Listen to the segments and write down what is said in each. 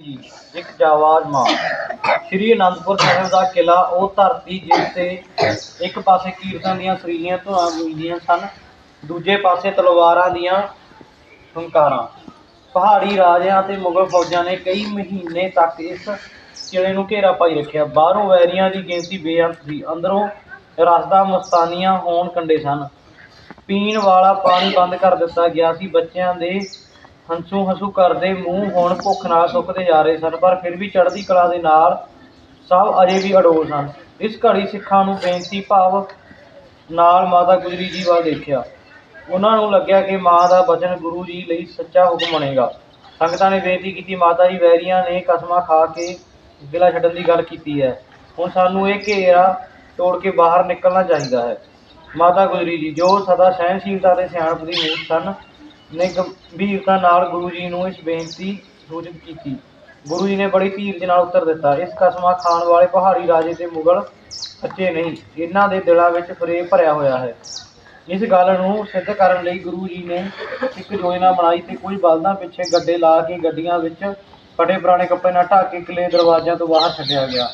ਜੀ ਇੱਕ ਜਾਵਾਜ਼ ਮਾਂ। ਸ੍ਰੀ ਅਨੰਦਪੁਰ ਸਾਹਿਬ ਦਾ ਕਿਲਾ ਉਹ ਧਰਤੀ ਜਿਸ ਤੇ ਇੱਕ ਪਾਸੇ ਕੀਰਤਾਂ ਦੀਆਂ ਸਰੀਆਂ ਧੁਆਂ ਗੂੰਜਦੀਆਂ ਸਨ, ਦੂਜੇ ਪਾਸੇ ਤਲਵਾਰਾਂ ਦੀਆਂ ਹੰਕਾਰਾਂ। ਪਹਾੜੀ ਰਾਜਿਆਂ ਅਤੇ ਮੁਗਲ ਫੌਜਾਂ ਨੇ ਕਈ ਮਹੀਨੇ ਤੱਕ ਇਸ ਕਿਲੇ ਨੂੰ ਘੇਰਾ ਪਾਈ ਰੱਖਿਆ। ਬਾਹਰੋਂ ਵੈਰੀਆਂ ਦੀ ਗਿਣਤੀ ਬੇਅੰਤ ਸੀ। ਅੰਦਰੋਂ ਰਸਦਾ ਮਸਤਾਨੀਆਂ ਹੋਣ ਕੰਡੇ ਸਨ। ਪੀਣ ਵਾਲਾ ਪਾਣੀ ਬੰਦ ਕਰ ਦਿੱਤਾ ਗਿਆ ਸੀ। ਬੱਚਿਆਂ ਦੇ ਹੰਸੂ ਹੰਸੂ ਕਰਦੇ ਮੂੰਹ, ਹੁਣ ਭੁੱਖ ਨਾਲ ਸੁੱਕਦੇ ਜਾ ਰਹੇ ਸਨ, ਪਰ ਫਿਰ ਵੀ ਚੜ੍ਹਦੀ ਕਲਾ ਦੇ ਨਾਲ ਸਭ ਅਜੇ ਵੀ ਅਡੋਲ ਸਨ। ਇਸ ਘੜੀ ਸਿੱਖਾਂ ਨੂੰ ਬੇਨਤੀ ਭਾਵ ਨਾਲ ਮਾਤਾ ਗੁਜਰੀ ਜੀ ਵੱਲ ਦੇਖਿਆ। ਉਹਨਾਂ ਨੂੰ ਲੱਗਿਆ ਕਿ ਮਾਂ ਦਾ ਬਚਨ ਗੁਰੂ ਜੀ ਲਈ ਸੱਚਾ ਹੁਕਮ ਬਣੇਗਾ। ਸੰਗਤਾਂ ਨੇ ਬੇਨਤੀ ਕੀਤੀ, ਮਾਤਾ ਜੀ, ਵੈਰੀਆਂ ਨੇ ਕਸਮਾਂ ਖਾ ਕੇ ਕਿਲਾ ਛੱਡਣ ਦੀ ਗੱਲ ਕੀਤੀ ਹੈ। ਹੁਣ ਸਾਨੂੰ ਇਹ ਘੇਰਾ ਤੋੜ ਕੇ ਬਾਹਰ ਨਿਕਲਣਾ ਚਾਹੀਦਾ ਹੈ। ਮਾਤਾ ਗੁਜਰੀ ਜੀ, ਜੋ ਸਦਾ ਸਹਿਣਸ਼ੀਲਤਾ ਤੇ ਸਿਆਣਪ ਦੀ ਮੂਰਤ ਸਨ ਨੇ ਗੰਭੀਰਤਾ ਨਾਲ ਗੁਰੂ ਜੀ ਨੂੰ ਇਸ ਬੇਨਤੀ ਸੂਚਿਤ ਕੀਤੀ। ਗੁਰੂ ਜੀ ਨੇ ਬੜੀ ਧੀਰਜ ਨਾਲ ਉੱਤਰ ਦਿੱਤਾ, ਇਸ ਕਸਮਾਂ ਖਾਣ ਵਾਲੇ ਪਹਾੜੀ ਰਾਜੇ ਤੇ ਮੁਗਲ ਸੱਚੇ ਨਹੀਂ, ਇਹਨਾਂ ਦੇ ਦਿਲਾਂ ਵਿੱਚ ਫਰੇਬ ਭਰਿਆ ਹੋਇਆ ਹੈ। ਇਸ ਗੱਲ ਨੂੰ ਸਿੱਧ ਕਰਨ ਲਈ ਗੁਰੂ ਜੀ ਨੇ ਇੱਕ ਯੋਜਨਾ ਬਣਾਈ ਤੇ ਕੁਝ ਬਲਦਾਂ ਪਿੱਛੇ ਗੱਡੇ ਲਾ ਕੇ ਗੱਡੀਆਂ ਵਿੱਚ ਫਟੇ ਪੁਰਾਣੇ ਕੱਪੜੇ ਨਾਲ ਢੱਕ ਕੇ ਕਿਲੇ ਦਰਵਾਜ਼ਿਆਂ ਤੋਂ ਬਾਹਰ ਛੱਡਿਆ ਗਿਆ।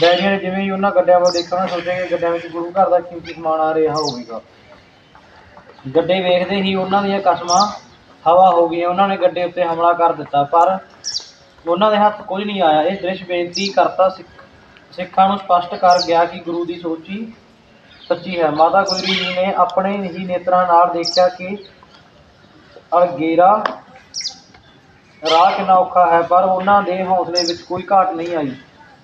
ਬੈਰੀਆਂ ਨੇ ਜਿਵੇਂ ਹੀ ਉਹਨਾਂ ਗੱਡਿਆਂ ਵੱਲ ਦੇਖਣਾ ਸੋਚਿਆ ਕਿ ਗੱਡਿਆਂ ਵਿੱਚ ਗੁਰੂ ਘਰ ਦਾ ਕੀਮਤੀ ਸਮਾਨ ਆ ਰਿਹਾ ਹੋਵੇਗਾ। ਗੱਡੇ ਵੇਖਦੇ ਹੀ ਉਹਨਾਂ ਦੀਆਂ ਕਸਮਾਂ ਹਵਾ ਹੋ ਗਈਆਂ, ਉਹਨਾਂ ਨੇ ਗੱਡੇ ਉੱਤੇ ਹਮਲਾ ਕਰ ਦਿੱਤਾ, ਪਰ ਉਹਨਾਂ ਦੇ ਹੱਥ ਕੁਝ ਨਹੀਂ ਆਇਆ। ਇਹ ਦ੍ਰਿਸ਼ ਬੇਨਤੀ ਕਰਤਾ ਸਿੱਖ ਸਿੱਖਾਂ ਨੂੰ ਸਪਸ਼ਟ ਕਰ ਗਿਆ ਕਿ ਗੁਰੂ ਦੀ ਸੋਚੀ ਸੱਚੀ ਹੈ। ਮਾਤਾ ਗੁਜਰੀ ਜੀ ਨੇ ਆਪਣੇ ਹੀ ਨੇਤਰਾਂ ਨਾਲ ਦੇਖਿਆ ਕਿ ਅਲਗੇਰਾ ਰਾਹ ਕਿੰਨਾ ਔਖਾ ਹੈ, ਪਰ ਉਹਨਾਂ ਦੇ ਹੌਸਲੇ ਵਿੱਚ ਕੋਈ ਘਾਟ ਨਹੀਂ ਆਈ।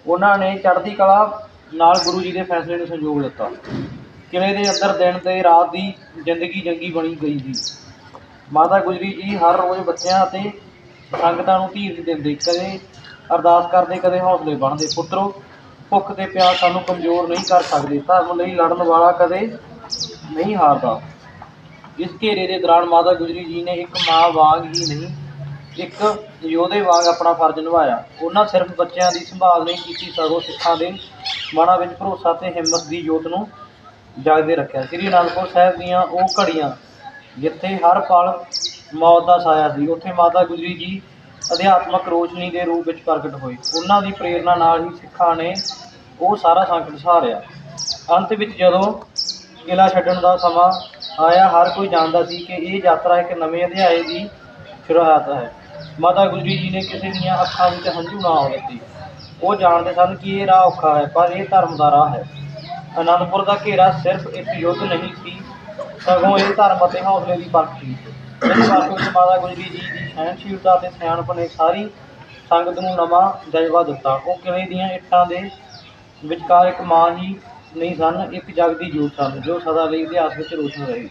ਉਹਨਾਂ ਨੇ ਚੜ੍ਹਦੀ ਕਲਾ ਨਾਲ ਗੁਰੂ ਜੀ ਦੇ ਫੈਸਲੇ ਨੂੰ ਸੰਯੋਗ ਦਿੱਤਾ। ਕਿਲੇ ਦੇ ਅੰਦਰ ਦਿਨ ਤੇ ਰਾਤ ਦੀ ਜ਼ਿੰਦਗੀ ਜੰਗੀ ਬਣੀ ਗਈ ਸੀ। ਮਾਤਾ ਗੁਜਰੀ ਜੀ ਹਰ ਰੋਜ਼ ਬੱਚਿਆਂ ਅਤੇ ਸੰਗਤਾਂ ਨੂੰ ਧੀਰਜ ਦਿੰਦੇ, ਕਦੇ ਅਰਦਾਸ ਕਰਦੇ, ਕਦੇ ਹੌਸਲੇ ਬਣਦੇ। ਪੁੱਤਰੋ, ਭੁੱਖ ਤੇ ਪਿਆਸ ਸਾਨੂੰ ਕਮਜ਼ੋਰ ਨਹੀਂ ਕਰ ਸਕਦੇ। ਧਰਮ ਲਈ ਲੜਨ ਵਾਲਾ ਕਦੇ ਨਹੀਂ ਹਾਰਦਾ। ਇਸ ਘੇਰੇ ਦੇ ਦੌਰਾਨ ਮਾਤਾ ਗੁਜਰੀ ਜੀ ਨੇ ਇੱਕ ਮਾਂ ਵਾਂਗ ਹੀ ਨਹੀਂ, ਇੱਕ ਯੋਧੇ ਵਾਂਗ ਆਪਣਾ ਫਰਜ਼ ਨਿਭਾਇਆ। ਉਹਨਾਂ ਸਿਰਫ ਬੱਚਿਆਂ ਦੀ ਸੰਭਾਲ ਨਹੀਂ ਕੀਤੀ, ਸਗੋਂ ਸਿੱਖਾਂ ਦੇ ਮਨਾਂ ਵਿੱਚ ਭਰੋਸਾ ਤੇ ਹਿੰਮਤ ਦੀ ਜੋਤ ਨੂੰ ਜਾਗਦੇ ਰੱਖਿਆ। ਸ੍ਰੀ ਅਨੰਦਪੁਰ ਸਾਹਿਬ ਦੀਆਂ ਉਹ ਘੜੀਆਂ ਜਿੱਥੇ ਹਰ ਪਲ ਮੌਤ ਦਾ ਸਾਇਆ ਸੀ, ਉੱਥੇ ਮਾਤਾ ਗੁਜਰੀ ਜੀ ਅਧਿਆਤਮਕ ਰੋਸ਼ਨੀ ਦੇ ਰੂਪ ਵਿੱਚ ਪ੍ਰਗਟ ਹੋਏ। ਉਹਨਾਂ ਦੀ ਪ੍ਰੇਰਣਾ ਨਾਲ ਹੀ ਸਿੱਖਾਂ ਨੇ ਉਹ ਸਾਰਾ ਸੰਕਟ ਸਹਾਰਿਆ ਅੰਤ ਵਿੱਚ ਜਦੋਂ ਕਿਲਾ ਛੱਡਣ ਦਾ ਸਮਾਂ ਆਇਆ, ਹਰ ਕੋਈ ਜਾਣਦਾ ਸੀ ਕਿ ਇਹ ਯਾਤਰਾ ਇੱਕ ਨਵੇਂ ਅਧਿਆਏ ਦੀ ਸ਼ੁਰੂਆਤ ਹੈ। ਮਾਤਾ ਗੁਜਰੀ ਜੀ ਨੇ ਕਿਸੇ ਦੀਆਂ ਅੱਖਾਂ ਵਿੱਚ ਹੰਝੂ ਨਾ ਆਉਣ ਦਿੱਤੇ। ਉਹ ਜਾਣਦੇ ਸਨ ਕਿ ਇਹ ਰਾਹ ਔਖਾ ਹੈ, ਪਰ ਇਹ ਧਰਮ ਦਾ ਰਾਹ ਹੈ। ਅਨੰਦਪੁਰ ਦਾ ਘੇਰਾ ਸਿਰਫ ਇੱਕ ਯੁੱਧ ਨਹੀਂ ਸੀ, ਸਗੋਂ ਇਹ ਧਰਮ ਅਤੇ ਹੌਸਲੇ ਦੀ ਪਰਖ ਸੀ ਇਸ ਵਾਰ ਵਿੱਚ ਮਾਤਾ ਗੁਜਰੀ ਜੀ ਦੀ ਸਹਿਣਸ਼ੀਲਤਾ ਅਤੇ ਸਿਆਣਪ ਨੇ ਸਾਰੀ ਸੰਗਤ ਨੂੰ ਨਵਾਂ ਜਜ਼ਬਾ ਦਿੱਤਾ। ਉਹ ਕਿਲੇ ਦੀਆਂ ਇੱਟਾਂ ਦੇ ਵਿਚਕਾਰ ਇੱਕ ਮਾਂ ਹੀ ਨਹੀਂ ਸਨ, ਇੱਕ ਜਗ ਦੀ ਜੋਤ ਸਨ, ਜੋ ਸਦਾ ਲਈ ਇਤਿਹਾਸ ਵਿੱਚ ਰੋਸ਼ਨ ਰਹੀ।